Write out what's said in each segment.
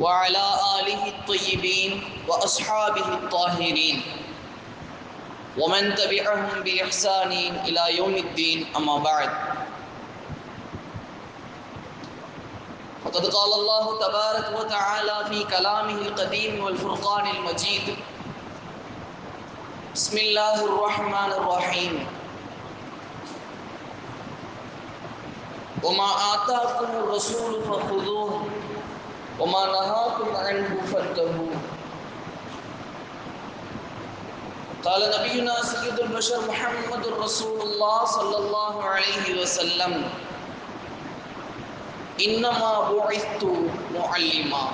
وعلى آله الطيبين وأصحابه الطاهرين. ومن تبعهم بإحسان إلى يوم الدين أما بعد. فقد قال الله تبارك وتعالى في كلامه القديم والفرقان المجيد بسم الله الرحمن الرحيم. وما آتاكم الرسول فخذوه وما نهاكم عنه فانتهوا. قال نبينا سيد البشر محمد رسول الله صلى الله عليه وسلم إنما بعثت معلما.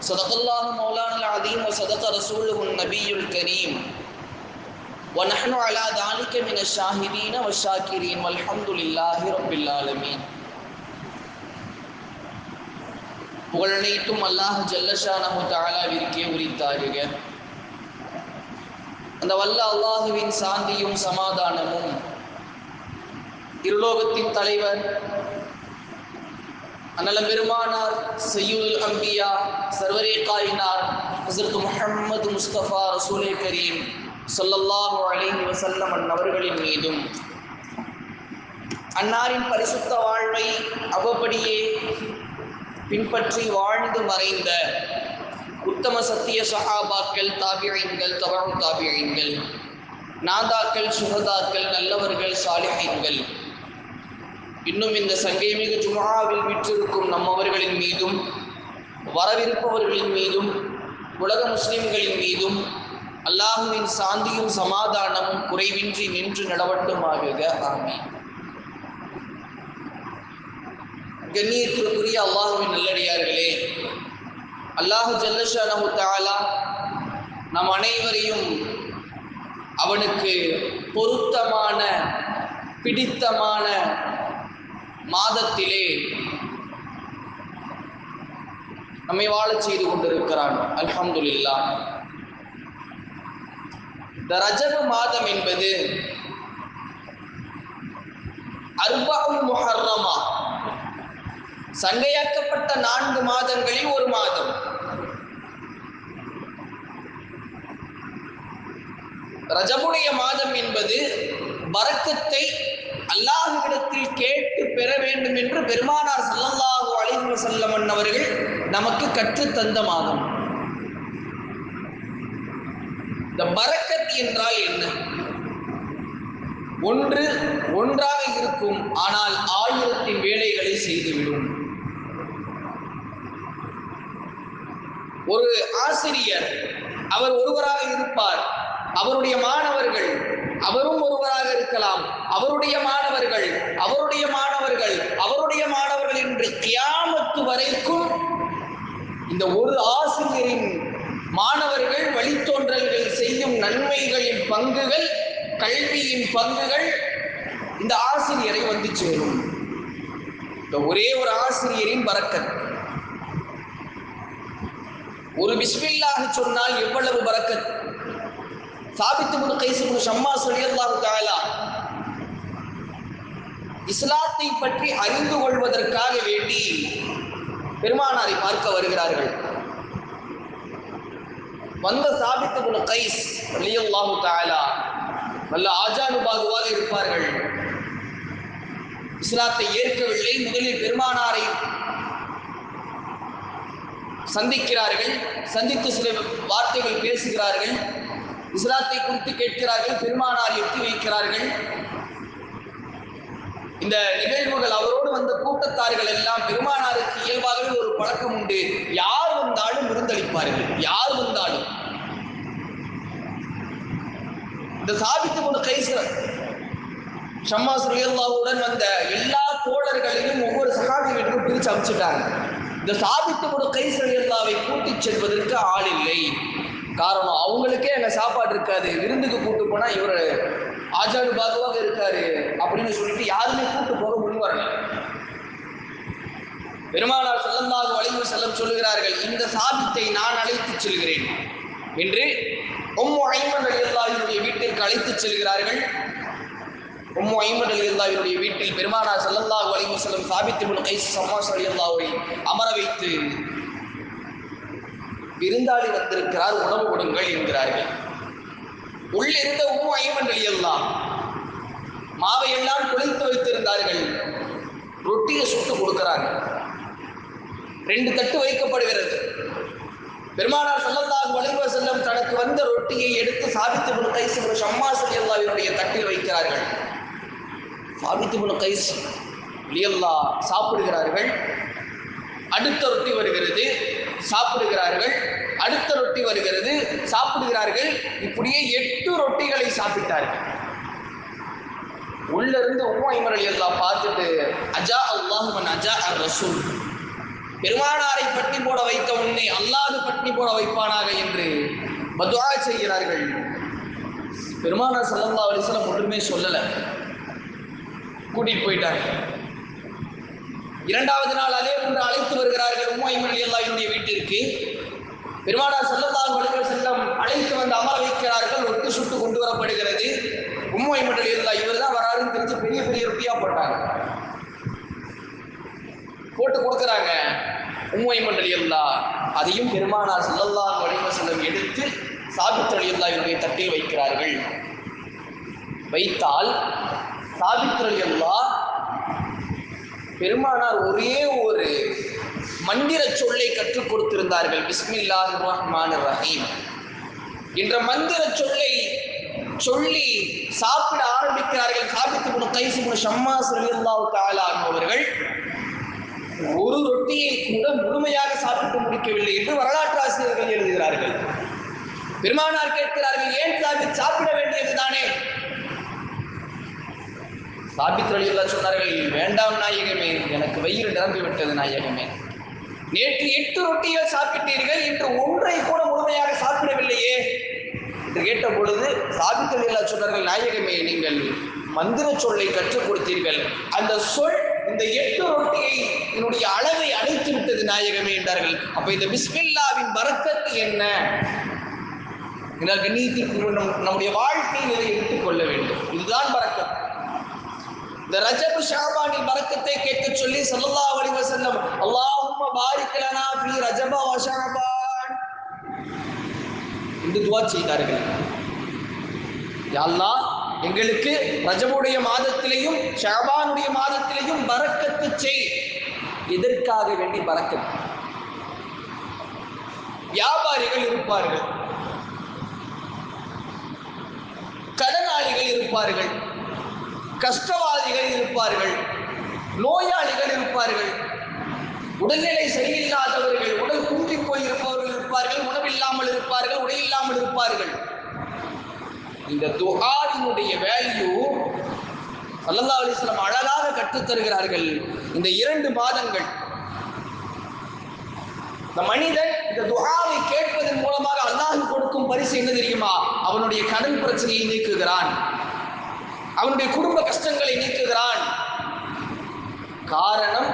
صدق الله مولانا العظيم وصدق رسوله النبي الكريم. ونحن على ذلك من الشاهدين والشاكرين والحمد لله رب العالمين. புகழனைத்தும் அல்லாஹ் ஜல்லஷா ஜல்லஷானஹு தாலாவிற்கே உரித்தாருக அந்த வல்ல அல்லாஹுவின் சாந்தியும் சமாதானமும் இருலோகத்தின் தலைவர் அன்னல பெருமானார் சையுல் அம்பியா சர்வரே காயினார் ஹசரத் முஹம்மது முஸ்தபா ரசூலே கரீம் சொல்லல்லாஹு அலைஹி வசல்லம் அன்னவர்களின் மீதும். அன்னாரின் பரிசுத்த வாழ்வை அவ்வப்படியே பின்பற்றி வாழ்ந்து மறைந்த உத்தம சத்திய சஹாபாக்கள் தாபியங்கள் தவறு தாபியங்கள் நாதாக்கள் சுகதாக்கள் நல்லவர்கள் சாலிஹீன்கள். இன்னும் இந்த சங்கை சங்கைமிகு ஜுமாவில் விற்றிருக்கும் நம்மவர்களின் மீதும் வரவிருப்பவர்களின் மீதும் உலக முஸ்லிம்களின் மீதும் அல்லாஹுவின் சாந்தியும் சமாதானமும் குறைவின்றி நின்று நடவட்டுமாக ஆமீன். கண்ணியத்திற்குரிய அல்லாஹுவின் நல்லடியார்களே. அல்லாஹு ஜல்லஷானு தாலா நம் அனைவரையும் அவனுக்கு பொருத்தமான பிடித்தமான மாதத்திலே நம்மை வாழச் செய்து கொண்டிருக்கிறான். அல்ஹம்துல்லா இந்த ரஜப மாதம் என்பது அர்பாவுல் முஹர்ரமா. சங்கையாக்கப்பட்ட நான்கு மாதங்களில் ஒரு மாதம். ரஜபுடைய மாதம் என்பது வரக்கத்தை அல்லாஹுவிடத்தில் கேட்டு பெற வேண்டும் என்று பெருமானார் சல்லல்லாஹு அலிஹு வஸல்லம் அவர்கள் நமக்கு கற்றுத்தந்த மாதம். இந்த பரக்கத் என்றால் என்ன? ஒன்று ஒன்றாக இருக்கும் ஆனால் ஆயிரத்தின் வேலைகளை செய்துவிடும். ஒரு ஆசிரியர் அவர் ஒருவராக இருப்பார். அவருடைய மாணவர்கள் அவரும் ஒருவராக இருக்கலாம். அவருடைய மாணவர்கள் அவருடைய மாணவர்கள் அவருடைய மாணவர்கள் என்று கியாமத்து வரைக்கும் இந்த ஒரு ஆசிரியரின் மாணவர்கள் வழித்தோன்றல்கள் செய்யும் நன்மைகளின் பங்குகள் கல்வியின் பங்குகள் இந்த ஆசிரியரை வந்து சேரும். இந்த ஒரே ஒரு ஆசிரியரின் பறக்கத் ஒரு பிஸ்மில்லாக சொன்னால் எவ்வளவு பறக்கத்? சாபித்து முன் கைசு முன் ஷம்மா சொல்லியல்லாஹு தாலா இஸ்லாத்தை பற்றி அறிந்து கொள்வதற்காக வேண்டி பெருமானாரை பார்க்க வருகிறார்கள். வந்த சாபித்து முன் கைஸ் அலியல்லாஹு தாலா நல்ல ஆஜானுபாகுவாக இருப்பார்கள். இஸ்லாத்தை ஏற்கவில்லை. முதலில் பெருமானாரை சந்திக்கிறார்கள் சந்தித்து சில வார்த்தைகள் பேசுகிறார்கள் இஸ்லாத்தை குறித்து கேட்கிறார்கள் பெருமானார் எட்டி வைக்கிறார்கள். இந்த நிகழ்வுகள் அவரோடு வந்த கூட்டத்தார்கள் எல்லாம் பெருமானாருக்கு இயல்பாகவே ஒரு பழக்கம் உண்டு. யார் வந்தாலும் விருந்தளிப்பார்கள். யார் வந்தாலும். இந்த சாபித்து கொண்டு கைசர் ஷம்மா சுரியல்லாவுடன் வந்த எல்லா தோழர்களையும் ஒவ்வொரு சகாபி வீட்டுக்கும் பிரித்து அமைச்சிட்டாங்க. இந்த சாபித்து கூட கை எல்லாவை கூட்டிச் செல்வதற்கு ஆள் இல்லை. காரணம் அவங்களுக்கே அங்கே சாப்பாடு இருக்காது. விருந்துக்கு கூட்டு போனால் இவர் ஆஜாடு பாதுவாக இருக்காரு அப்படின்னு சொல்லிட்டு யாருமே கூட்டு போக முன் வரல. பெருமானார் செல்லந்தாக வளைவு செல்லம் சொல்லுகிறார்கள் இந்த சாபித்தை நான் அழைத்துச் செல்கிறேன் என்று உம்மு ஐமன் அலியல்லாஹினுடைய வீட்டிற்கு அழைத்துச் செல்கிறார்கள். உம்மு ஐமன் அலி அல்லாவினுடைய வீட்டில் பெருமானார் ஸல்லல்லாஹு அலைஹி செல்லும் சாபித்து இப்னு கைஸ் சம்மாஸ் அலி அல்லாவை அமர வைத்து விருந்தாளி வந்திருக்கிறார் உணவு கொடுங்கள் என்கிறார்கள். உள்ளிருந்த உம்மு ஐமன் அலி அல்லா மாவை எல்லாம் குளித்து வைத்திருந்தார்கள். ரொட்டியை சுட்டு கொடுக்கிறாங்க ரெண்டு தட்டு வைக்கப்படுகிறது. பெருமானார் ஸல்லல்லாஹு வலிவ வஸல்லம் தனக்கு வந்த ரொட்டியை எடுத்து சாபித்து இப்னு கைஸ் சம்மாஸ் ஷம்மாஸ் ரலியல்லாஹுவினுடைய தட்டில் வைக்கிறார்கள். சாபித்து கைஸ் லியல்லா சாப்பிடுகிறார்கள். அடுத்த ரொட்டி வருகிறது. சாப்பிடுகிறார்கள். அடுத்த ரொட்டி வருகிறது. சாப்பிடுகிறார்கள். இப்படியே எட்டு ரொட்டிகளை சாப்பிட்டார்கள். உள்ள இருந்து உம்மைமர் எல்லாம் பார்த்துட்டு அஜா அல்லாஹுமன் அஜா அர் ரசூல். பெருமானாரை பட்டி போட வைத்த உன்னை அல்லாது பட்டி போட வைப்பானாக என்று பதுவா செய்கிறார்கள். பெருமானார் சல்லா அலிஸ்லாம் ஒன்றுமே சொல்லலை. கூட்டிட்டு போயிட்டாங்க. இரண்டாவது நாள் அதே போன்று அழைத்து வருகிறார்கள் உம்மைமன் ரலியல்லாஹுவினுடைய வீட்டிற்கு. பெருமானார் ஸல்லல்லாஹு அலைஹி செல்லம் அழைத்து வந்து அமர வைக்கிறார்கள் ஒட்டு சுட்டு கொண்டு வரப்படுகிறது. உம்மைமன் ரலியல்லாஹு இவர் தான் வராருன்னு தெரிஞ்சு பெரிய பெரிய ரொட்டியா போட்டாங்க. போட்டு கொடுக்குறாங்க. உம்மை மண்டல் அல்லா அதையும் பெருமானார் செல்லல்லா அலைஹி செல்லம் எடுத்து சாபித் இவருடைய தட்டில் வைக்கிறார்கள். வைத்தால் சாபித் ரலியல்லாஹ் பெருமானார் ஒரே ஒரு மந்திர சொல்லை கற்றுக் கொடுத்திருந்தார்கள். பிஸ்மில்லாஹிர் ரஹ்மான் ரஹீம் என்ற மந்திர சொல்லை சொல்லி சாப்பிட ஆரம்பிக்கிறார்கள் சாபித்து குண கைசு குண ஷம்மா ரலியல்லாஹு தஆலா அவர்கள் ஒரு ரொட்டியை கூட முழுமையாக சாப்பிட்டு முடிக்கவில்லை என்று வரலாற்று ஆசிரியர்கள் எழுதுகிறார்கள். பெருமானார் கேட்கிறார்கள் ஏன் சாபித் சாப்பிட வேண்டியது தானே? சாபித் ரலியல்லாஹு சொன்னார்கள் வேண்டாம் நாயகமே எனக்கு வயிறு நிரம்பி விட்டது நாயகமே. நேற்று எட்டு ரொட்டிகள் சாப்பிட்டீர்கள் இன்று ஒன்றை கூட முழுமையாக சாப்பிடவில்லையே. என்று கேட்ட பொழுது சாபித் ரலியல்லாஹு சொன்னார்கள் நாயகமே நீங்கள் மந்திர சொல்லை கற்றுக் கொடுத்தீர்கள். அந்த சொல் இந்த எட்டு ரொட்டியை என்னுடைய அளவை அழைத்து விட்டது நாயகமே என்றார்கள். அப்ப இந்த பிஸ்மில்லாவின் வரக்கத்து என்ன? என்றால் கண்ணியத்திற்கு நம் நம்முடைய வாழ்க்கையில் எடுத்துக்கொள்ள வேண்டும்? இதுதான் பரக்கத் இந்த ரஜபு ஷாபானின் பரக்கத்தை கேட்க சொல்லி சல்லல்லா அலைஹி வஸல்லம் அல்லாஹும்ம பாரிக் லனா ஃபீ ரஜப வ என்று துஆ செய்தார்கள். யா அல்லாஹ் எங்களுக்கு ரஜபுடைய மாதத்திலேயும் ஷாபானுடைய மாதத்திலையும் பரக்கத்து செய். எதற்காக வேண்டி பரக்கத் வியாபாரிகள் இருப்பார்கள். கடனாளிகள் இருப்பார்கள். கஷ்டவாதிகள் இருப்பார்கள் நோயாளிகள் இருப்பார்கள் உடல்நிலை சரியில்லாதவர்கள் உடல் குன்றி போயிருப்பவர்கள் இருப்பார்கள் உணவில்லாமல் இருப்பார்கள் உடை இல்லாமல் இருப்பார்கள். இந்த துஹாவினுடைய வேல்யூ சல்லல்லா அலிஸ்லாம் அழகாக கற்றுத் தருகிறார்கள். இந்த இரண்டு மாதங்கள். இந்த மனிதன் இந்த துஹாவை கேட்பதன் மூலமாக அல்லாஹ் கொடுக்கும் பரிசு என்ன தெரியுமா? அவனுடைய கடன் பிரச்சனையை நீக்குகிறான். அவனுடைய குடும்ப கஷ்டங்களை நீக்குகிறான். காரணம்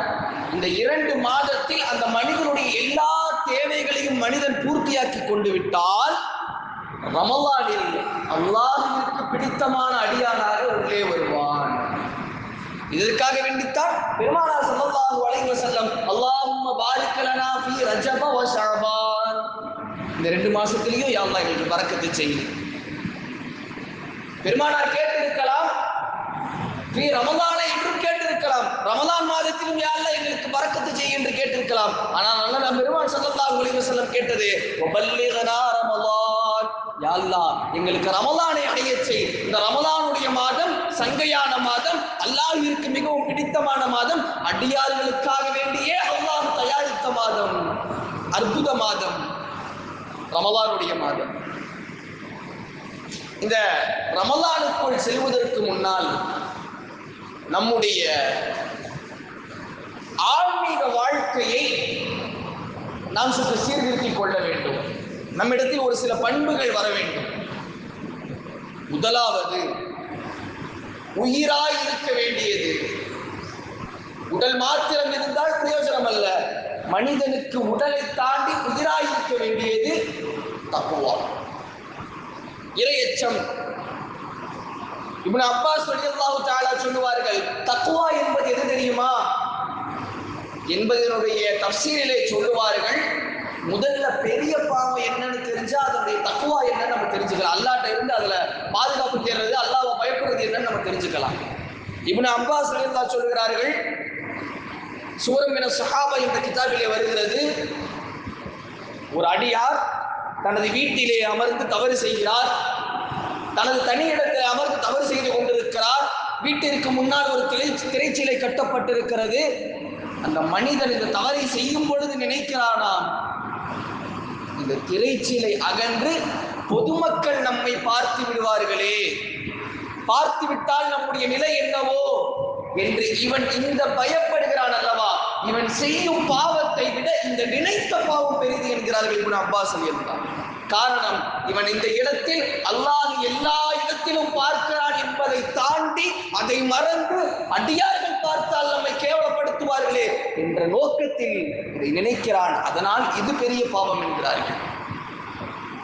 இந்த இரண்டு மாதத்தில் அந்த மனிதனுடைய எல்லா தேவைகளையும் மனிதன் பூர்த்தியாக்கி கொண்டு விட்டால் ரமலானில் அல்லாஹிற்கு பிடித்தமான அடியானாக உள்ளே வருவான். இதற்காக வேண்டித்தான் பெருமானார் சல்லல்லாஹு அலைஹி வஸல்லம் அல்லாஹும்ம பாரிக் லனா ஃபீ ரஜப வ ஷஅபான். இந்த ரெண்டு மாசத்துலயும் யா அல்லாஹ் எங்களுக்கு பரக்கத்தை செய்யுது பெருமானார் கேட்டு நீ ரமதானை என்றும் கேட்டிருக்கலாம். ரமதான் மாதத்திலும் யாழ்ல எங்களுக்கு பறக்கத்து செய் என்று கேட்டிருக்கலாம். ஆனால் அண்ணன் பெருமான் ஸல்லல்லாஹு உங்களுக்கு செல்லம் கேட்டது வபல்லிகனா ரமலான். எங்களுக்கு ரமதானை அடைய செய். இந்த ரமலானுடைய மாதம் சங்கையான மாதம் அல்லாஹிற்கு மிகவும் பிடித்தமான மாதம் அடியார்களுக்காக வேண்டியே அல்லாஹ் தயாரித்த மாதம் அற்புத மாதம் ரமலானுடைய மாதம். இந்த ரமலானுக்குள் செல்வதற்கு முன்னால் நம்முடைய ஆன்மீக வாழ்க்கையை நாம் சற்று சீர்திருத்திக் கொள்ள வேண்டும். நம்மிடத்தில் ஒரு சில பண்புகள் வர வேண்டும். முதலாவது உயிராய் இருக்க வேண்டியது. உடல் மாத்திரம் இருந்தால் பிரயோஜனம் அல்ல. மனிதனுக்கு உடலை தாண்டி உயிராய் இருக்க வேண்டியது தப்புவா இரையச்சம். இப்னு அப்பாஸ் ரலியல்லாஹு தாலா சொல்லுவார்கள் தக்குவா என்பது எது தெரியுமா? என்பதனுடைய தப்சீலிலே சொல்லுவார்கள் முதல்ல பெரிய பாவம் என்னன்னு தெரிஞ்சா அதனுடைய தக்குவா என்னன்னு நம்ம தெரிஞ்சுக்கலாம். அல்லாட்ட இருந்து அதுல பாதுகாப்பு தேடுறது அல்லாவை பயப்படுறது என்னன்னு நம்ம தெரிஞ்சுக்கலாம். இப்னு அப்பாஸ் ரலியல்லாஹு சொல்கிறார்கள் சூரம் என சஹாபா என்ற கிதாபிலே வருகிறது. ஒரு அடியார் தனது வீட்டிலே அமர்ந்து தவறு செய்கிறார். தனது தனி இடத்தில் அமர்ந்து தவறு செய்து கொண்டிருக்கிறார். வீட்டிற்கு முன்னால் ஒரு திரை திரைச்சிலை கட்டப்பட்டிருக்கிறது. அந்த மனிதன் இந்த தவறை செய்யும் பொழுது நினைக்கிறானாம் இந்த திரைச்சீலை அகன்று பொதுமக்கள் நம்மை பார்த்து விடுவார்களே. பார்த்து விட்டால் நம்முடைய நிலை என்னவோ? என்று இவன் இந்த பயப்படுகிறான் அல்லவா? இவன் செய்யும் பாவத்தை விட இந்த நினைத்த பாவம் பெரிது என்கிறார்கள் இவன் அப்பாஸ் சொல்லியிருந்தான் காரணம் இவன் இந்த இடத்தில் அல்லாஹ் எல்லா இடத்திலும் பார்க்கிறான் என்பதை தாண்டி அதை மறந்து அடியார்கள் பார்த்தால் நம்மை கேவலப்படுத்துவார்களே என்ற நோக்கத்தில் இதை நினைக்கிறான். அதனால் இது பெரிய பாவம் என்கிறார்கள்.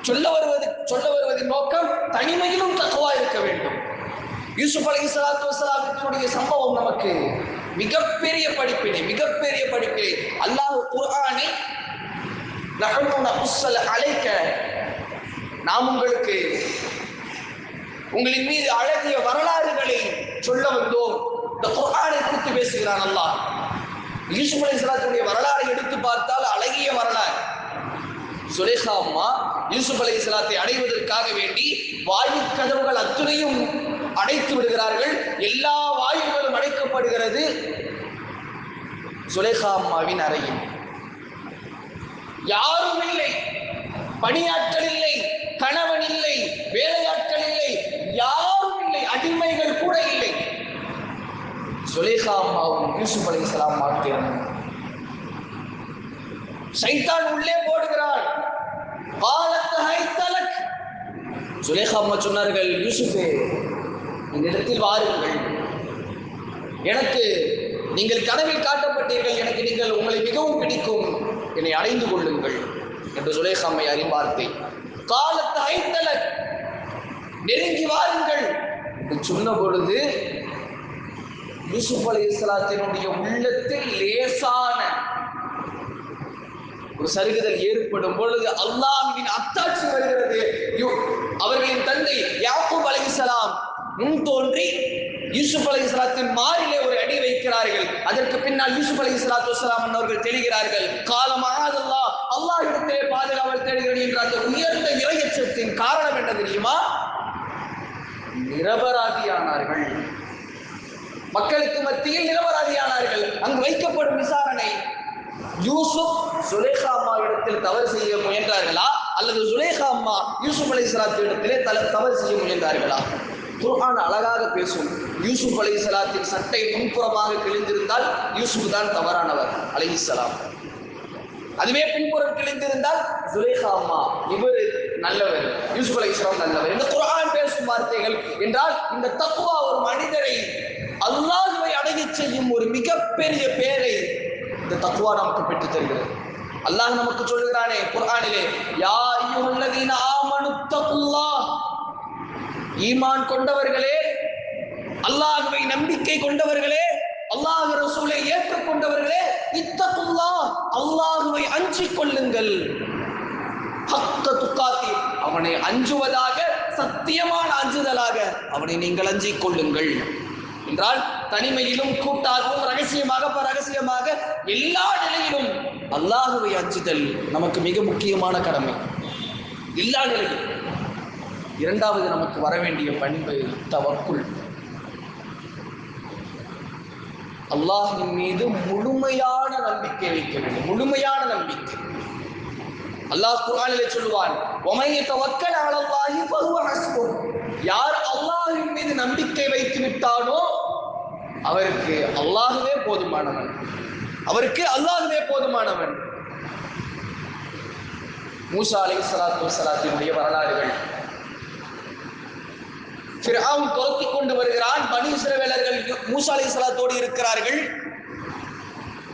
சொல்ல வருவது சொல்ல வருவதின் நோக்கம் தனிமையிலும் தக்குவா இருக்க வேண்டும். யூசுப் அலி சலாத்து வசலாத்தினுடைய சம்பவம் நமக்கு மிகப்பெரிய படிப்பினை மிகப்பெரிய படிப்பினை. அல்லாஹ் குர்ஆனை நஹனு அலைக்க நாம் உங்களுக்கு உங்களின் மீது அழகிய வரலாறுகளை சொல்ல வந்தோம். இந்த குரானை குறித்து பேசுகிறான் அல்லாஹ். யூசுப் அலி வரலாறு வரலாறை எடுத்து பார்த்தால் அழகிய வரலாறு. சுலேஷா அம்மா யூசுப் அலை இஸ்லாத்தை அடைவதற்காக வேண்டி வாயு கதவுகள் அத்துணையும் அடைத்து விடுகிறார்கள். எல்லா வாயுகளும் அடைக்கப்படுகிறது. சுலேகா அம்மாவின் அறையில். யாரும் இல்லை. பணியாற்றல் இல்லை. கணவன் இல்லை வேலையாட்கள் இல்லை யாரும் இல்லை அடிமைகள் கூட இல்லை. சுலேகா அம்மாவும் யூசுப் அலி சலாம் மாத்திரம் சைத்தான் உள்ளே போடுகிறார் காலத்து ஹைத்தலக் சுலேகா அம்மா சொன்னார்கள் யூசுஃபே இந்த இடத்தில் வாருங்கள். எனக்கு நீங்கள் கனவில் காட்டப்பட்டீர்கள் எனக்கு நீங்கள் உங்களை மிகவும் பிடிக்கும். என்னை அடைந்து கொள்ளுங்கள். என்று சுலேகா அம்மை அறிவார்த்தை. காலத்து ஹைத்தலக் நெருங்கி வாருங்கள். என்று சொன்ன பொழுது யூசுப் அலி இஸ்லாத்தினுடைய உள்ளத்தில் லேசான ஒரு சருகுதல் ஏற்படும் பொழுது அல்லாஹ்வின் அத்தாட்சி வருகிறது. அவர்களின் தந்தை யாக்கூப் அலைஹிஸ்ஸலாம் முன் தோன்றி யூசுப் சுராத்தின் மாறிலே ஒரு அடி வைக்கிறார்கள். அதற்கு பின்னால் யூசுப் அலி இஸ்லாத்து வலாம் அவர்கள் தெரிகிறார்கள். காலமாகதல்லா அல்லாஹ் இடத்திலே பாதுகாவல் தேடுகிறேன் என்ற அந்த உயர்ந்த இறையச்சத்தின் காரணம் என்ன தெரியுமா? நிரபராதியானார்கள். மக்களுக்கு மத்தியில் நிரபராதியானார்கள். அங்கு வைக்கப்படும் விசாரணை யூசுப் சுலேகா அம்மா இடத்தில் தவறு செய்ய முயன்றார்களா? அல்லது சுலேகா அம்மா யூசுப் அலை இடத்திலே தல தவறு செய்ய முயன்றார்களா? குர்ஆன் அழகாக பேசும். யூசுப் அலை சலாத்தின் சட்டை முன்புறமாக கிழிந்திருந்தால் யூசுப் தான் தவறானவர் அலைஹிஸ்ஸலாம் அதுவே பின்புறம் கிழிந்திருந்தால் சுலேகா அம்மா இவர் நல்லவர் யூசுப் அலை நல்லவர். இந்த குர்ஹான் பேசும் வார்த்தைகள் என்றால் இந்த தக்குவா ஒரு மனிதரை அல்லாஹுவை அடையச் செய்யும் ஒரு மிகப்பெரிய பேரை இந்த தக்குவா நமக்கு பெற்று தருகிறது. அல்லாஹ் நமக்கு சொல்லுகிறானே குர்ஹானிலே யா ஐயுல்லதீன ஆமனு தக்குல்லாஹ் ஈமான் கொண்டவர்களே அல்லாஹுவை நம்பிக்கை கொண்டவர்களே அல்லாஹ் ரசூலை ஏற்றுக்கொண்டவர்களே இத்தகுல்லா அல்லாஹுவை அஞ்சிக் கொள்ளுங்கள். ஹக்க துக்காத்தி அவனை அஞ்சுவதாக சத்தியமான அஞ்சுதலாக அவனை நீங்கள் அஞ்சிக் கொள்ளுங்கள். என்றால் தனிமையிலும் கூட்டாகவும் ரகசியமாக ரகசியமாக எல்லா நிலையிலும் அல்லாஹுவை அஞ்சுதல் நமக்கு மிக முக்கியமான கடமை. எல்லா நிலையிலும். இரண்டாவது நமக்கு வர வேண்டிய பண்பு தவக்குள். அல்லாஹின் மீது முழுமையான நம்பிக்கை வைக்க வேண்டும். முழுமையான நம்பிக்கை. அல்லாஹ் குர்ஆனிலே சொல்லுவான் ஒமை தவக்கல் அலல்லாஹி ஃபஹுவ யார் அல்லாஹின் மீது நம்பிக்கை வைத்து விட்டானோ அவருக்கு அல்லாஹுவே போதுமானவன். அவருக்கு அல்லாஹுவே போதுமானவன். மூசா அலை சலாத்து சலாத்தினுடைய வரலாறுகள். ஃபிர்அவுன் துரத்தி கொண்டு வருகிறான். பனி சிறவேலர்கள் மூசா அலைஹிஸ்ஸலாத்தோடு இருக்கிறார்கள்.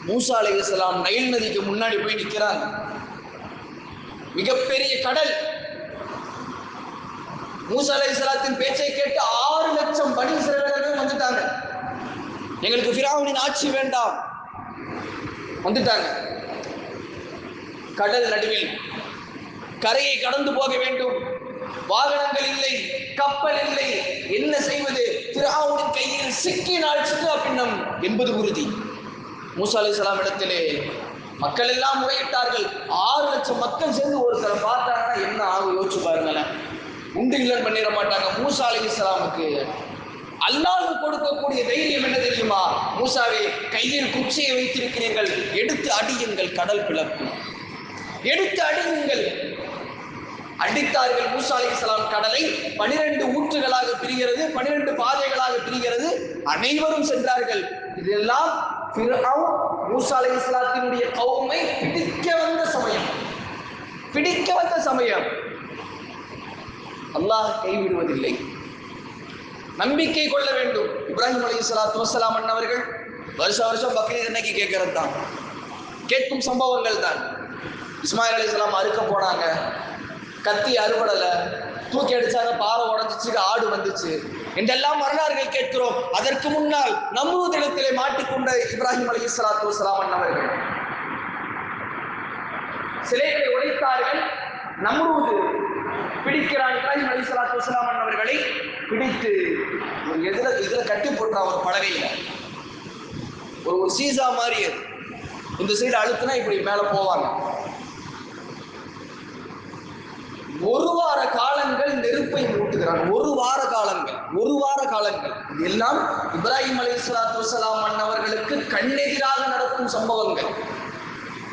மூசா சலாம் நைல் நதிக்கு முன்னாடி போய் நிற்கிறாங்க மிகப்பெரிய கடல். மூசா சலாத்தின் பேச்சை கேட்டு ஆறு லட்சம் பனி சிறவேலர்கள் வந்துட்டாங்க. எங்களுக்கு ஃபிரௌனின் ஆட்சி வேண்டாம். வந்துட்டாங்க. கடல் நடுவில் கரையை கடந்து போக வேண்டும். வாகனங்கள் இல்லை. கப்பல் இல்லை. என்ன செய்வது? ஃபிரௌனின் கையில் சிக்கினால் சிக்கா பின்னம் என்பது உறுதி. மூசா அலைஹிஸ்ஸலாம் இடத்திலே மக்கள் எல்லாம் முறையிட்டார்கள். ஆறு லட்சம் மக்கள் சேர்ந்து ஒருத்தரை பார்த்தாங்கன்னா என்ன ஆகும்? யோசிச்சு பாருங்களேன். உண்டு இல்லைன்னு பண்ணிட மாட்டாங்க. மூசா அலைஹிஸ்ஸலாமுக்கு அல்லாஹ் கொடுக்கக்கூடிய தைரியம் என்ன தெரியுமா? மூசாவே கையில் குச்சியை வைத்திருக்கிறீர்கள். எடுத்து அடியுங்கள். கடல் பிளக்கும். எடுத்து அடியுங்கள். அடித்தார்கள் மூசா சலாம் கடலை. பனிரெண்டு ஊற்றுகளாக பிரிகிறது பனிரெண்டு பாதைகளாக பிரிகிறது. அனைவரும் சென்றார்கள். இதெல்லாம் மூசா அலி இஸ்லாத்தினுடைய கவுமை பிடிக்க வந்த சமயம். பிடிக்க வந்த சமயம். அல்லாஹ் கைவிடுவதில்லை. நம்பிக்கை கொள்ள வேண்டும். இப்ராஹிம் அலி சலாத்து வசலாம் அண்ணவர்கள் வருஷம் வருஷம் பக்ரீத் அன்னைக்கு கேட்கறது தான் கேட்கும் சம்பவங்கள் தான் இஸ்மாயில் அலி இஸ்லாம் அறுக்க போனாங்க. கத்தி அறுபடலை. தூக்கி அடிச்சாங்க பாறை உடஞ்சிச்சு ஆடு வந்துச்சு. என்றெல்லாம் வரலாறுகள் கேட்கிறோம். அதற்கு முன்னால் நம்புவதிடத்திலே மாட்டிக்கொண்ட இப்ராஹிம் அலி சலாத்து வசலாம் அண்ணவர்கள். சிலைகளை உடைத்தார்கள் நம்ரூது பிடிக்கிறான் இப்ராஹிம் அலி சலாத்து வசலாம் அவர்களை பிடித்து ஒரு எதிர இதுல கட்டி போட்டான் ஒரு பலகையில ஒரு சீசா மாதிரி இந்த சைடு அழுத்துனா இப்படி மேல போவாங்க. ஒரு வார காலங்கள் நெருப்பை மூட்டுகிறான். ஒரு வார காலங்கள் ஒரு வார காலங்கள். இதெல்லாம் இப்ராஹிம் அலி சலாத்து வலாம் அவர்களுக்கு கண்ணெதிராக நடக்கும் சம்பவங்கள்.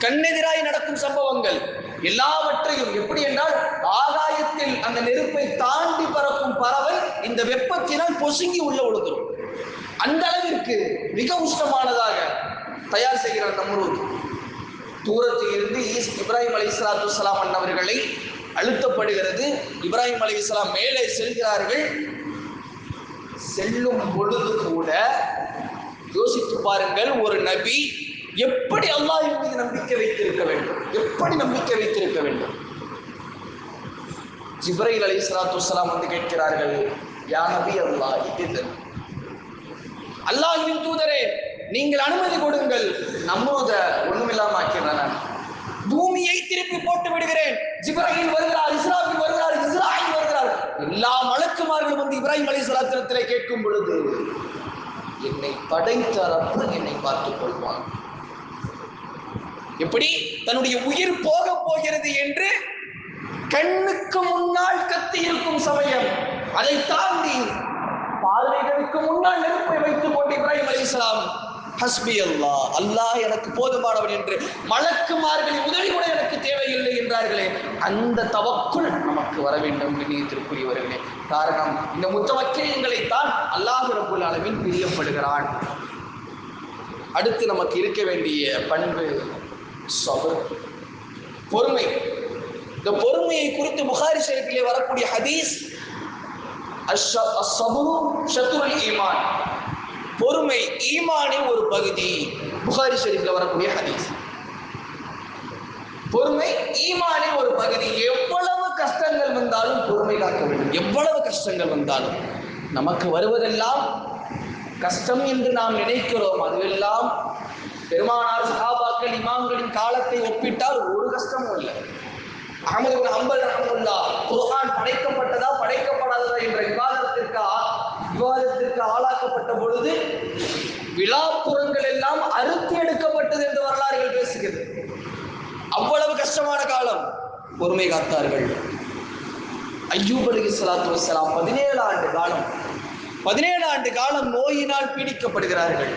கண்ணெதிராய் நடக்கும் சம்பவங்கள். எல்லாவற்றையும் எப்படி என்றால் ஆகாயத்தில் அந்த நெருப்பை தாண்டி பறக்கும் பறவை இந்த வெப்பத்தினால் பொசுங்கி உள்ள ஒழுதுரும் அந்த அளவிற்கு மிக உஷ்ணமானதாக தயார் செய்கிறார் நம்ரூத் தூரத்தில் இருந்து ஈஸ் இப்ராஹிம் அலி சலாத்து வலாம் அவர்களை அழுத்தப்படுகிறது. இப்ராஹிம் அலி இஸ்லாம் மேலே செல்கிறார்கள். செல்லும் பொழுது கூட யோசித்து பாருங்கள் ஒரு நபி எப்படி அல்லாஹ் மீது நம்பிக்கை வைத்திருக்க வேண்டும்? எப்படி நம்பிக்கை வைத்திருக்க வேண்டும்? ஜிப்ரைல் அலி சலாத்து வலாம் வந்து கேட்கிறார்கள் யா நபி அல்லாஹ் இது அல்லாஹின் தூதரே நீங்கள் அனுமதி கொடுங்கள். நம்மோத ஒண்ணுமில்லாம ஆக்கிறான் பூமியை திருப்பி போட்டு விடுகிறேன். ஜிப்ராஹிம் வருகிறார் இஸ்ராஃபில் வருகிறார் இஸ்ராயில் வருகிறார். எல்லா மலக்குமார்களும் வந்து இப்ராஹிம் அலி சலாத்திரத்திலே கேட்கும் பொழுது என்னை படைத்த ரப்பு என்னை பார்த்துக் கொள்வான். எப்படி? தன்னுடைய உயிர் போக போகிறது என்று கண்ணுக்கு முன்னால் கத்தி இருக்கும் சமயம். அதை தாண்டி பார்வைகளுக்கு முன்னால் நெருப்பை வைத்துக் கொண்டு இப்ராஹிம் அலிஸ்லாம் ஹஸ்பி அல்லாஹ். அல்லாஹ் எனக்கு போதுமானவன் என்று மலக்குமார்களின் உதவி கூட எனக்கு தேவையில்லை என்றார்களே. அந்த தவக்குள் நமக்கு வர வேண்டும் கண்ணியத்திற்குரியவர்களே காரணம் இந்த முத்தவக்கியங்களைத்தான் அல்லாஹ் ரபுல் அளவில் பிரியப்படுகிறான். அடுத்து நமக்கு இருக்க வேண்டிய பண்பு சபர். பொறுமை. இந்த பொறுமையை குறித்து புகாரி ஷரீஃபிலே வரக்கூடிய ஹதீஸ் அஸ் அஸ்ஸபுரு ஷத்ருல் ஈமான். பொறுமை ஈமானின் ஒரு பகுதி. புகாரி ஷெரீஃப்ல வரக்கூடிய ஹதீஸ். பொறுமை ஈமானின் ஒரு பகுதி. எவ்வளவு கஷ்டங்கள் வந்தாலும் பொறுமை காக்க வேண்டும். எவ்வளவு கஷ்டங்கள் வந்தாலும். நமக்கு வருவதெல்லாம் கஷ்டம் என்று நாம் நினைக்கிறோம். அதுவெல்லாம் பெருமானார் சஹாபாக்கள் இமாம்களின் காலத்தை ஒப்பிட்டால் ஒரு கஷ்டமும் இல்லை. அகமது பின் ஹம்பல் ரஹமுல்லா படைக்கப்பட்டதா படைக்கப்படாததா என்ற விவாதத்திற்கு விவாதத்திற்கு ஆளாக்கப்பட்ட பொழுது விழாப்புறங்கள் எல்லாம் அறுத்து எடுக்கப்பட்டது என்று வரலாறுகள் பேசுகிறது. அவ்வளவு கஷ்டமான காலம் பொறுமை காத்தார்கள். ஐயூப் அலி சலாத்து வசலாம் பதினேழு ஆண்டு காலம் பதினேழு ஆண்டு காலம் நோயினால் பீடிக்கப்படுகிறார்கள்.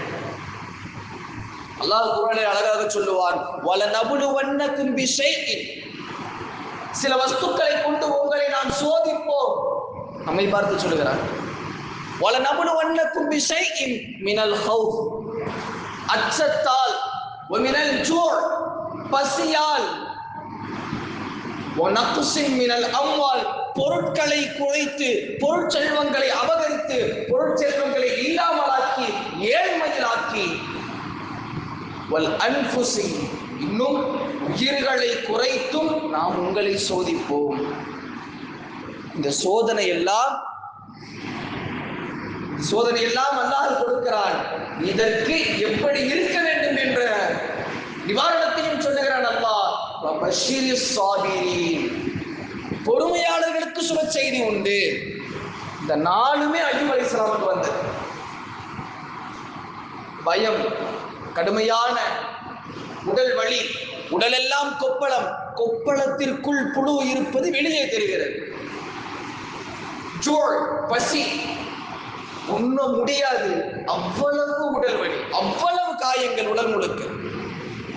அல்லாஹ் குர்ஆனில் அழகாக சொல்லுவான் வல நபுடு வண்ணக்கும் பிஷைஇன். சில வஸ்துக்களை கொண்டு உங்களை நான் சோதிப்போம். நம்மை பார்த்து சொல்லுகிறார்கள் வல நபுடு வண்ணக்கும் பிஷைஇன் மினல் ஹவுஃப் அச்சத்தால் ஒமினல் ஜூர் பசியால். ஒனக்குசின் மினல் அம்வால் பொருட்களை குறைத்து பொருட்செல்வங்களை அபகரித்து பொருட்செல்வங்களை இல்லாமலாக்கி ஏழ்மையிலாக்கி. வல் அன்புசி இன்னும் உயிர்களை குறைத்தும் நாம் உங்களை சோதிப்போம். இந்த சோதனை எல்லாம் சோதனை எல்லாம் அல்லாஹ் கொடுக்கிறான். இதற்கு எப்படி இருக்க வேண்டும் என்ற நிவாரணத்தையும் சொல்லுகிறான் அல்லாஹ். பொறுமையாளர்களுக்கு சுப செய்தி உண்டு. இந்த நாளுமே அய்யூப் அலி இஸ்லாமுக்கு வந்தது. பயம் கடுமையான உடல் வலி உடலெல்லாம் கொப்பளம் கொப்பளத்திற்குள் புழு இருப்பது வெளியே தெரிகிறது. ஜோல் பசி உண்ண முடியாது. அவ்வளவு உடல் வலி அவ்வளவு காயங்கள் உடல் முழுக்க.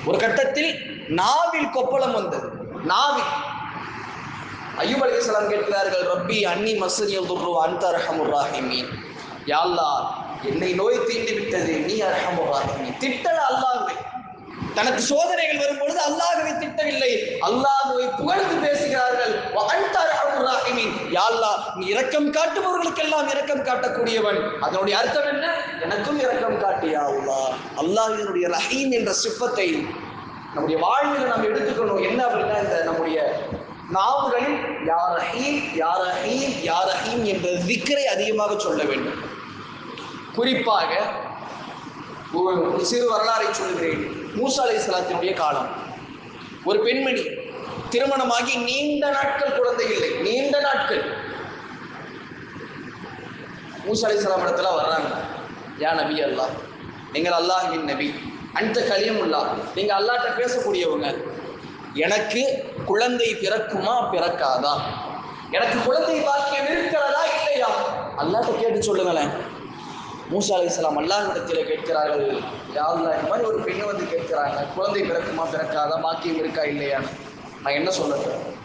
ஒரு கட்டத்தில் நாவில் கொப்பளம் வந்தது. நாவில். ஐயூப் அலைஹிஸ்ஸலாம் கேட்கிறார்கள் ரப்பி அன்னி மசனியல் துர்ரு அந்த அரஹமுர் ராஹிமீன். யா அல்லாஹ் என்னை நோய் தீண்டி விட்டது நீ அரஹமுர் ராஹிமீன். திட்டல அல்லாஹ்வை. தனக்கு சோதனைகள் வரும்பொழுது அல்லாஹ்வை திட்டவில்லை. அல்லாஹ்வை புகழ்ந்து பேசுகிறார்கள். வ ராஹிமீன் யாழ்லா நீ இரக்கம் காட்டுபவர்களுக்கெல்லாம் இரக்கம் காட்டக்கூடியவன். அதனுடைய அர்த்தம் என்ன? எனக்கும் இரக்கம் காட்டு யா ரஹீம் என்ற சிப்பத்தை நம்முடைய வாழ்வில் நாம் எடுத்துக்கணும். என்ன அப்படின்னா இந்த நம்முடைய நாவுகளில் யா ரஹீம் யார் ரஹீம் யா ரஹீம் என்ற திக்கரை அதிகமாக சொல்ல வேண்டும். குறிப்பாக ஒரு சிறு வரலாறை சொல்கிறேன். மூசா அலை சலாத்தினுடைய காலம். ஒரு பெண்மணி திருமணமாகி நீண்ட நாட்கள் குழந்தை இல்லை. நீண்ட நாட்கள். மூசா அலை இடத்துல வர்றாங்க. யா நபி அல்லாஹ் நீங்கள் அல்லாஹின் நபி அந்த கலியமுல்லா நீங்க அல்லாட்ட பேசக்கூடியவங்க. எனக்கு குழந்தை பிறக்குமா பிறக்காதா? எனக்கு குழந்தை பாக்கியம் இருக்கிறதா இல்லையா? அல்லாட்ட கேட்டு சொல்லுங்களேன். மூசா அலி இஸ்லாம் அல்லாஹிடத்தில் கேட்கிறார்கள். யாருல இந்த மாதிரி ஒரு பெண்ணு வந்து கேட்கிறாங்க. குழந்தை பிறக்குமா பிறக்காதா? பாக்கியம் இருக்கா இல்லையான்னு. நான் என்ன சொல்லுறேன்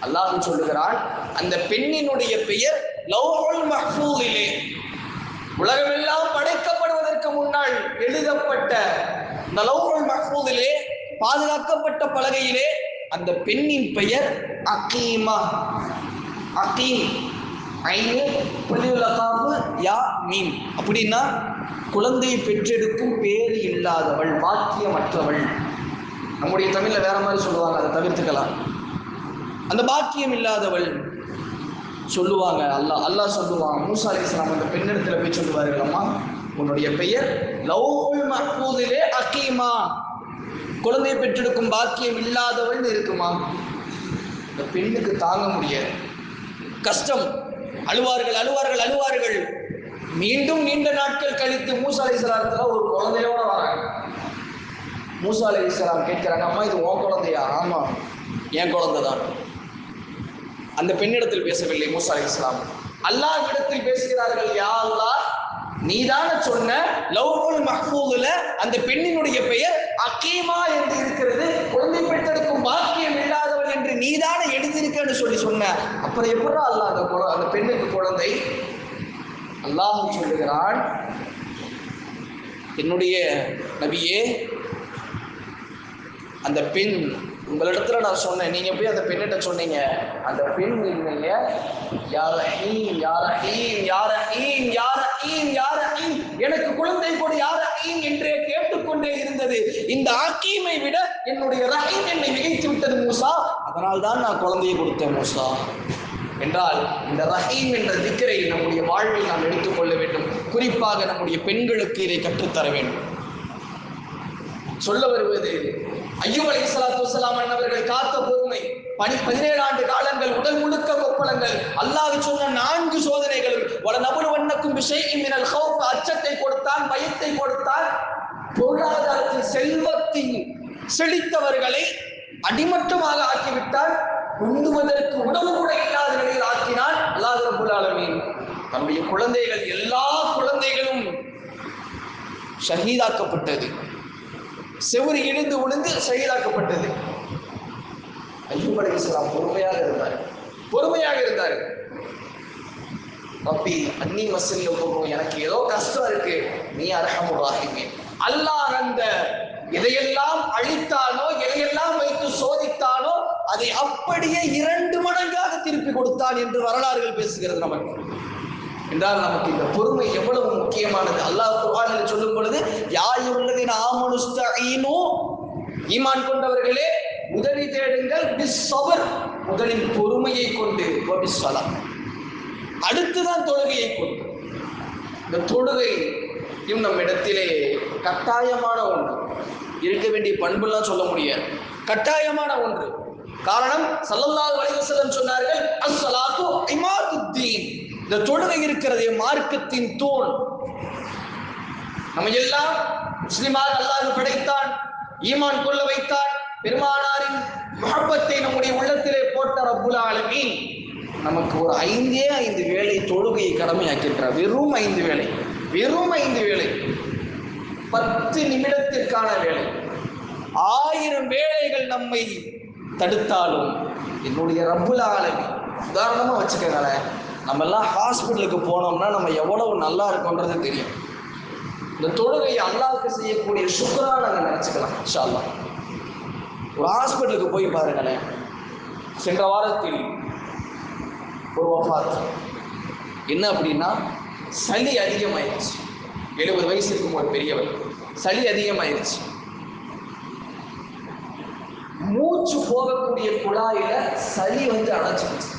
அல்லாஹ் சொல்லுகிறான் அந்த பெண்ணினுடைய பெயர் லௌஹுல் மஹ்ஃபூலிலே உலகமெல்லாம் படைக்கப்படுவதற்கு முன்னால் எழுதப்பட்ட இந்த லௌஹுல் மஹ்ஃபூதிலே பாதுகாக்கப்பட்ட பலகையிலே அந்த பெண்ணின் பெயர் அகீமா. அகீம். ஐந்து புள்ளியுள்ள யா மீன் அப்படின்னா குழந்தையை பெற்றெடுக்கும் பேறு இல்லாதவள் பாக்கியமற்றவள். நம்முடைய தமிழில் வேற மாதிரி சொல்லுவாங்க அதை தவிர்த்துக்கலாம். அந்த பாக்கியம் இல்லாதவள் சொல்லுவாங்க அல்லாஹ் அல்லாஹ் சொல்லுவாங்க மூசா அலைஹிஸ்ஸலாம் அந்த பெண்ணிடத்துல போய் சொல்லுவார்கள் அம்மா உன்னுடைய பெயர் லவ் மஹ்பூதிலே அக்கீமா குழந்தை பெற்றெடுக்கும் பாக்கியம் இல்லாதவள் இருக்குமா? இந்த பெண்ணுக்கு தாங்க முடியாது. கஷ்டம். அழுவார்கள் அழுவார்கள் அழுவார்கள். மீண்டும் நீண்ட நாட்கள் கழித்து மூசா அலைஹிஸ்ஸலாத்துல ஒரு குழந்தையோட வராங்க. மூசா அலைஹிஸ்ஸலாம் கேட்கிறாங்க அம்மா இது உன் குழந்தையா? ஆமா. என் குழந்தை தான். அந்த பெண்ணிடத்தில் பேசவில்லை மூசா அலைஹிஸ்ஸலாம் அல்லாஹ்விடத்தில் பேசுகிறார்கள் யா அல்லாஹ் நீதான சொன்ன லவ்ஹுல் மஹ்ஃபூதுல அந்த பெண்ணினுடைய பெயர் அகீமா என்று இருக்கிறது குழந்தை பெற்றெடுக்கும் பாக்கியம் இல்லாதவள் என்று நீதான எழுதியிருக்கன்னு சொல்லி சொன்ன. அப்புறம் எப்படா அல்லாஹ் அந்த அந்த பெண்ணுக்கு குழந்தை? அல்லாஹ் சொல்லுகிறான் என்னுடைய நபியே அந்த பெண் உங்களிடத்துல நான் சொன்னேன். நீங்க போய் அந்த பெண்ணிட்ட சொன்னீங்க. அந்த பெண் இல்லைங்க யார ஈம் யார ஈம் யார ஈம் யார ஈம் யார ஈம் எனக்கு குழந்தை கொடு யார ஈம் என்றே கேட்டுக்கொண்டே இருந்தது. இந்த ஆக்கீமை விட என்னுடைய ரஹீம் என்னை மிகைத்து விட்டது மூசா. அதனால் தான் நான் குழந்தையை கொடுத்தேன் மூசா. என்றால் இந்த ரஹீம் என்ற திக்கரை நம்முடைய வாழ்வில் நாம் எடுத்துக்கொள்ள வேண்டும். குறிப்பாக நம்முடைய பெண்களுக்கு இதை கற்றுத்தர வேண்டும். சொல்ல வருவது ஐயூப் அலி சலாத்து வஸலாம் அண்ணவர்கள் காத்த பொறுமை. பனி பதினேழு ஆண்டு காலங்கள் உடல் முழுக்க கொப்பளங்கள். அல்லாஹ் சொன்ன நான்கு சோதனைகள் ஒரு நபர் வண்ணக்கும் விஷயம் மினல் ஹவுஃப் அச்சத்தை கொடுத்தான் பயத்தை கொடுத்தான் பொருளாதாரத்தில் செல்வத்தின் செழித்தவர்களை அடிமட்டமாக ஆக்கிவிட்டால் உண்ணுவதற்கு உணவு கூட இல்லாத நிலையில் ஆக்கினான் அல்லாஹ் ரப்புல் ஆலமீன். தன்னுடைய குழந்தைகள் எல்லா குழந்தைகளும் ஷஹீதாக்கப்பட்டது. செவுறு இணைந்து விழுந்து செயலாக்கப்பட்டது ஐயூப் இஸ்லாம் பொறுமையாக இருந்தார். பொறுமையாக இருந்தார். ரப்பி அன்னி மசில் எனக்கு ஏதோ கஷ்டம் இருக்கு. நீ அரஹமுர் ராஹிமீன். அல்லாஹ் அந்த எதையெல்லாம் அழித்தானோ எதையெல்லாம் வைத்து சோதித்தானோ அதை அப்படியே இரண்டு மடங்காக திருப்பி கொடுத்தான் என்று வரலாறுகள் பேசுகிறது நமக்கு. என்றால் நமக்கு இந்த பொறுமை எவ்வளவு முக்கியமானது? அல்லாஹ் குர்ஆனில் சொல்லும் பொழுது யாயுள்ளதின் ஆமனுஸ்தஈனு ஈமான் கொண்டவர்களே உதவி தேடுங்கள். பிஸ்ஸபர் முதலில் பொறுமையை கொண்டு வபிஸ்ஸலாம் அடுத்துதான் தொழுகையை கொண்டு. இந்த தொழுகை இம் நம் இடத்திலே கட்டாயமான ஒன்று. இருக்க வேண்டிய பண்புலாம் சொல்ல முடியாது. கட்டாயமான ஒன்று. காரணம் சல்லல்லாஹு அலைஹி வஸல்லம் சொன்னார்கள் அஸ்ஸலாத்து இமாதுத்தீன் இந்த தொழுகை இருக்கிறதே மார்க்கத்தின் தூண் நம்ம எல்லாம் முஸ்லிமாக அல்லாஹ் படைத்தான் ஈமான் கொள்ள வைத்தான் பெருமானாரின் மஹப்பத்தை நம்முடைய உள்ளத்திலே போட்ட ரப்புல் ஆலமீன். நமக்கு ஒரு ஐந்தே ஐந்து வேலை தொழுகையை கடமையாக்கின்றார் வெறும் ஐந்து வேலை வெறும் ஐந்து வேலை பத்து நிமிடத்திற்கான வேலை ஆயிரம் வேலைகள் நம்மை தடுத்தாலும் என்னுடைய ரப்புல் ஆலமீன். உதாரணமா வச்சுக்கங்களேன். நம்ம எல்லாம் ஹாஸ்பிட்டலுக்கு போனோம்னா நம்ம எவ்வளவு நல்லா இருக்கோன்றது தெரியும். இந்த தொழுகையை அல்லாவுக்கு செய்யக்கூடிய சுக்கரா நாங்கள் நினச்சிக்கலாம் இன்ஷா ஒரு ஹாஸ்பிட்டலுக்கு போய் பாருங்களேன். சென்ற வாரத்தில் ஒரு வஃபாத் என்ன அப்படின்னா சளி அதிகமாயிருச்சு. எழுபது வயசு இருக்கும் ஒரு பெரியவர். சளி அதிகமாயிருச்சு. மூச்சு போகக்கூடிய குழாயில சளி வந்து அடைச்சிருச்சு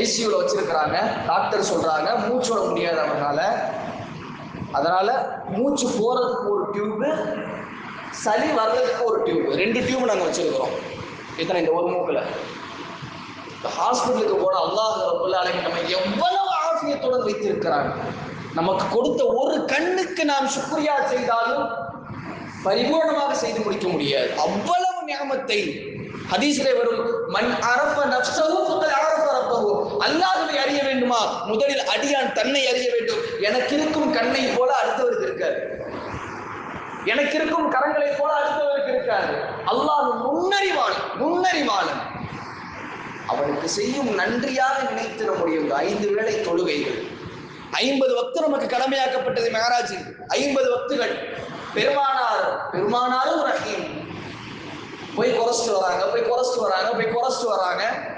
ஐசியூல வச்சிருக்கிறாங்க. டாக்டர் சொல்றாங்க மூச்சு விட முடியாது அவனால அதனால மூச்சு போறதுக்கு ஒரு டியூபு சளி வர்றதுக்கு ஒரு டியூப் ரெண்டு டியூப் நாங்கள் வச்சிருக்கிறோம். இத்தனை இந்த ஒரு மூக்கில். ஹாஸ்பிட்டலுக்கு போன அல்லாஹ் ரபுல் ஆலமீன் நம்ம எவ்வளவு ஆசியத்துடன் வைத்திருக்கிறாங்க. நமக்கு கொடுத்த ஒரு கண்ணுக்கு நாம் சுக்ரியா செய்தாலும் பரிபூர்ணமாக செய்து முடிக்க முடியாது. அவ்வளவு ஞாபகத்தை ஹதீஸிலே வரும் மண் அரப்ப நஷ்டமும் அல்லாதவை அறிய வேண்டுமா? முதலில் அடியான் தன்னை அறிய வேண்டும். எனக்கு இருக்கும் கண்ணை போல அடுத்தவருக்கு இருக்காது. எனக்கு இருக்கும் கரங்களை போல அடுத்தவருக்கு இருக்காது. அல்லாஹ் முன்னறிவான் முன்னறிவாளன் அவனுக்கு செய்யும் நன்றியாக நினைத்திட முடியும். ஐந்து வேளை தொழுகைகள். ஐம்பது வக்து நமக்கு கடமையாக்கப்பட்டது மேராஜில் ஐம்பது வக்துகள். பெருமானார் பெருமானாரும் ரஹீம். போய் குறைச்சிட்டு வராங்க போய் குறைச்சிட்டு வராங்க போய் குறைச்சிட்டு வராங்க.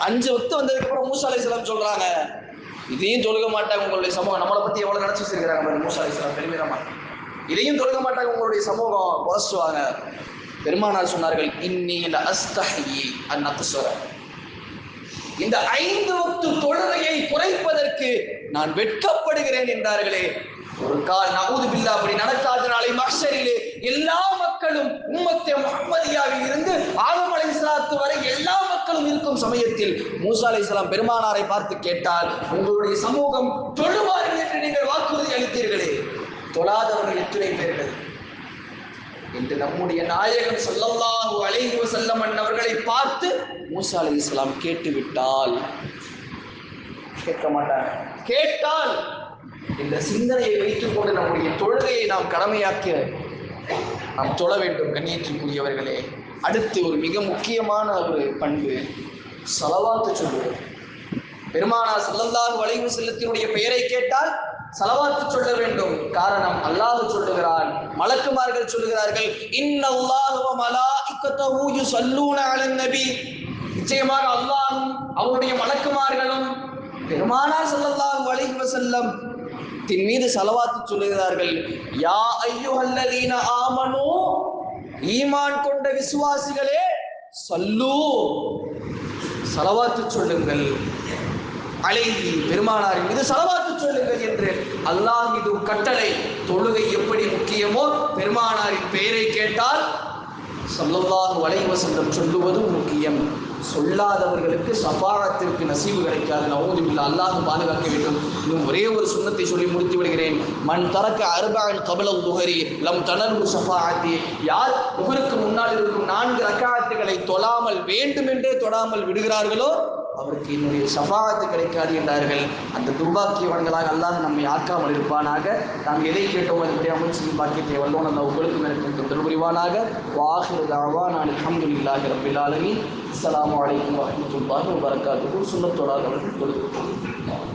அஞ்சு வக்து வந்ததுக்கு அப்புறம் மூசா அலைஹிஸ்ஸலாம் சொல்றாங்க இதையும் தொழுக மாட்டாங்க உங்களுடைய சமூகம். நம்மளை பத்தி எவ்வளவு நினைச்சு வச்சிருக்கிறாங்க பாருங்க மூசா அலைஹிஸ்ஸலாம் பெருமிதமா இதையும் தொழுக மாட்டாங்க உங்களுடைய சமூகம் குறைச்சுவாங்க. பெருமானார் சொன்னார்கள் இன்னில அஸ்தஹி அன் இந்த ஐந்து வக்து தொழுகையை குறைப்பதற்கு நான் வெட்கப்படுகிறேன் என்றார்களே ஒரு கால் நவுது பில்லா அப்படி நடக்காத நாளை மக்சரிலே எல்லா மக்களும் உம்மத்தே முகமதியாவில் இருந்து ஆதம் அலைஹிஸ்ஸலாத்து வரை எல்லா மக்களும் இருக்கும் சமயத்தில் மூசா அலைஹிஸ்ஸலாம் பெருமானாரை பார்த்து கேட்டால் உங்களுடைய சமூகம் தொழுவார்கள் என்று நீங்கள் வாக்குறுதி அளித்தீர்களே. தொழாதவர்கள் எத்தனை பேர்கள்? என்று நம்முடைய நாயகன் சொல்லல்லாஹு அலைஹி செல்லமன் அவர்களை பார்த்து மூசா அலைஹிஸ்ஸலாம் கேட்டு விட்டால் கேட்க மாட்டாங்க. கேட்டால் இந்த சிந்தனையை வைத்துக் கொண்டு நம்முடைய தொழுகையை நாம் கடமையாக்க நாம் தொழ வேண்டும் கண்ணியத்திற்குரியவர்களே. அடுத்து ஒரு மிக முக்கியமான ஒரு பண்பு சலவாத்து சொல்லுவது பெருமானா செல்லந்தாக வளைவு செல்லத்தினுடைய பெயரை கேட்டால் சலவாத்து சொல்ல வேண்டும். காரணம் அல்லாஹ் சொல்லுகிறான் மலக்குமார்கள் சொல்லுகிறார்கள் இன்னல்லாஹு வ நிச்சயமாக அல்லாஹ்வும் அவருடைய மலக்குமார்களும் பெருமானார் ஸல்லல்லாஹு வளைவு செல்லம் தின் மீது செலவாத்து சொல்லுகிறார்கள் யா ஐயுஹல்லதீன ஆமனு ஈமான் கொண்ட விசுவாசிகளே சல்லூ. செலவாத்து சொல்லுங்கள். அலைஹி பெருமானாரின் மீது செலவாத்து சொல்லுங்கள் என்று அல்லாஹ் இது கட்டளை. தொழுகை எப்படி முக்கியமோ பெருமானாரின் பெயரை கேட்டால் ஸல்லல்லாஹு அலைஹி சொல்லுவதும் முக்கியம். சொல்லாதவர்களுக்கு சபாரத்திற்கு நசீவு கிடைக்காது. நவூதுபில்லா அல்லாஹ் பாதுகாக்க வேண்டும் இன்னும் ஒரே ஒரு சுண்ணத்தை சொல்லி முடித்து விடுகிறேன். மண் தரக்க அருபான் கபலம் துஹரி லம் தளர்வு சஃபாஅத்தி யார் உகருக்கு முன்னால் இருக்கும் நான்கு ரக்காத்துகளை தொழாமல் வேண்டுமென்றே தொழாமல் விடுகிறார்களோ அவருக்கு என்னுடைய சஃபாத்து கிடைக்காது என்றார்கள். அந்த துர்பாக்கியவன்களாக அல்லாத நம்மை ஆக்காமல் இருப்பானாக. நாம் எதை கேட்டோம் அதனுடைய அமைச்சு பாக்கியத்தை வல்லோம் அந்த உங்களுக்கும் எனக்கு தொடர்புரிவானாக வாஹிரு நான் அல்ஹம்துலில்லாஹி ரப்பில் ஆலமீன். அஸ்லாம் வலைக்கம் வரமத்துல்லாஹி வபரகாத்துஹு. சுன்னத்தோடாக அவர்கள் கொடுத்து